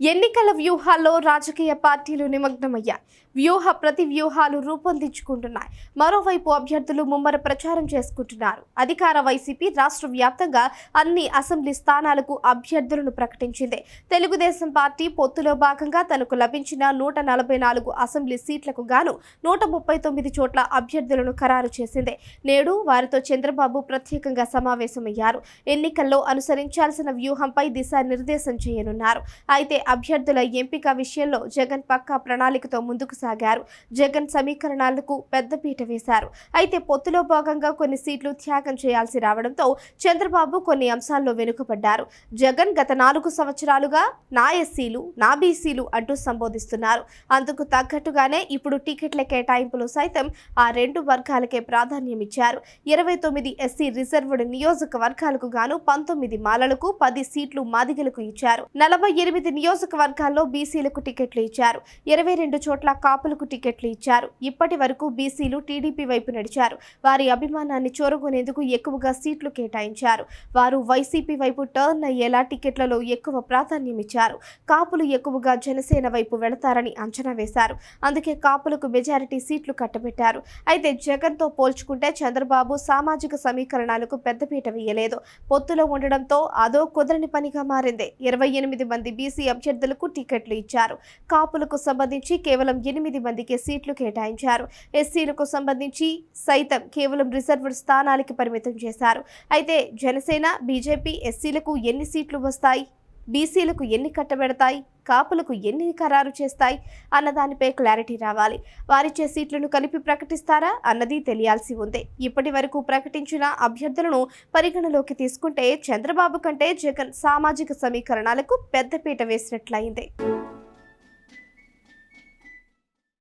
ఎన్నికల వ్యూహాల్లో రాజకీయ పార్టీలు నిమగ్నమయ్యాయి. వ్యూహ ప్రతి వ్యూహాలు రూపొందించుకుంటున్నాయి. మరోవైపు అభ్యర్థులు ముమ్మర ప్రచారం చేసుకుంటున్నారు. అధికార వైసీపీ రాష్ట్ర వ్యాప్తంగా అన్ని అసెంబ్లీ స్థానాలకు అభ్యర్థులను ప్రకటించింది. తెలుగుదేశం పార్టీ పొత్తులో భాగంగా తనకు లభించిన నూట నలభై నాలుగు అసెంబ్లీ సీట్లకు గాను నూట ముప్పై తొమ్మిది చోట్ల అభ్యర్థులను ఖరారు చేసింది. నేడు వారితో చంద్రబాబు ప్రత్యేకంగా సమావేశమయ్యారు. ఎన్నికల్లో అనుసరించాల్సిన వ్యూహంపై దిశానిర్దేశం చేయనున్నారు. అయితే అభ్యర్థుల ఎంపిక విషయంలో జగన్ పక్కా ప్రణాళికతో ముందుకు సాగారు. జగన్ సమీకరణాలకు పెద్దపీట వేశారు. అయితే పొత్తులో భాగంగా కొన్ని సీట్లు త్యాగం చేయాల్సి రావడంతో చంద్రబాబు కొన్ని అంశాల్లో వెనుకబడ్డారు. జగన్ గత నాలుగు సంవత్సరాలుగా నా ఎస్సీలు నా బీసీలు అంటూ సంబోధిస్తున్నారు. అందుకు తగ్గట్టుగానే ఇప్పుడు టికెట్ల కేటాయింపులు సైతం ఆ రెండు వర్గాలకే ప్రాధాన్యం ఇచ్చారు. ఇరవై తొమ్మిది ఎస్సీ రిజర్వ్డ్ నియోజకవర్గాలకు గాను పంతొమ్మిది మాలలకు పది సీట్లు మాదిగలకు ఇచ్చారు. నలభై ఎనిమిది నియోజకవర్గాల్లో బీసీలకు టికెట్లు ఇచ్చారు. ఇరవై రెండు చోట్ల కాపులకు టికెట్లు ఇచ్చారు. ఇప్పటి వరకు బీసీలు టీడీపీ వైపు నడిచారు. వారి అభిమానాన్ని చోరుకునేందుకు ఎక్కువగా సీట్లు కేటాయించారు. వారు వైసీపీ వైపు టర్న్ అయ్యేలా టికెట్లలో ఎక్కువ ప్రాధాన్యం ఇచ్చారు. కాపులు ఎక్కువగా జనసేన వైపు వెళతారని అంచనా వేశారు. అందుకే కాపులకు మెజారిటీ సీట్లు కట్టబెట్టారు. అయితే జగన్తో పోల్చుకుంటే చంద్రబాబు సామాజిక సమీకరణాలకు పెద్దపీట వేయలేదు. పొత్తులో ఉండడంతో అదో కుదరని పనిగా మారింది. ఇరవై ఎనిమిది మంది బీసీ అభ్యర్థులకు టికెట్లు ఇచ్చారు. కాపులకు సంబంధించి కేవలం ఎనిమిది మందికి సీట్లు కేటాయించారు. ఎస్సీలకు సంబంధించి సైతం కేవలం రిజర్వ్డ్ స్థానాలకి పరిమితం చేశారు. అయితే జనసేన బీజేపీ ఎస్సీలకు ఎన్ని సీట్లు వస్తాయి? బీసీలకు ఎన్ని కట్టబెడతాయి? కాపులకు ఎన్ని ఖరారు చేస్తాయి అన్న దానిపై క్లారిటీ రావాలి. వారిచ్చే సీట్లను కలిపి ప్రకటిస్తారా అన్నది తెలియాల్సి ఉంది. ఇప్పటి వరకు ప్రకటించిన అభ్యర్థులను పరిగణలోకి తీసుకుంటే చంద్రబాబు కంటే జగన్ సామాజిక సమీకరణాలకు పెద్దపీట వేసినట్లయింది.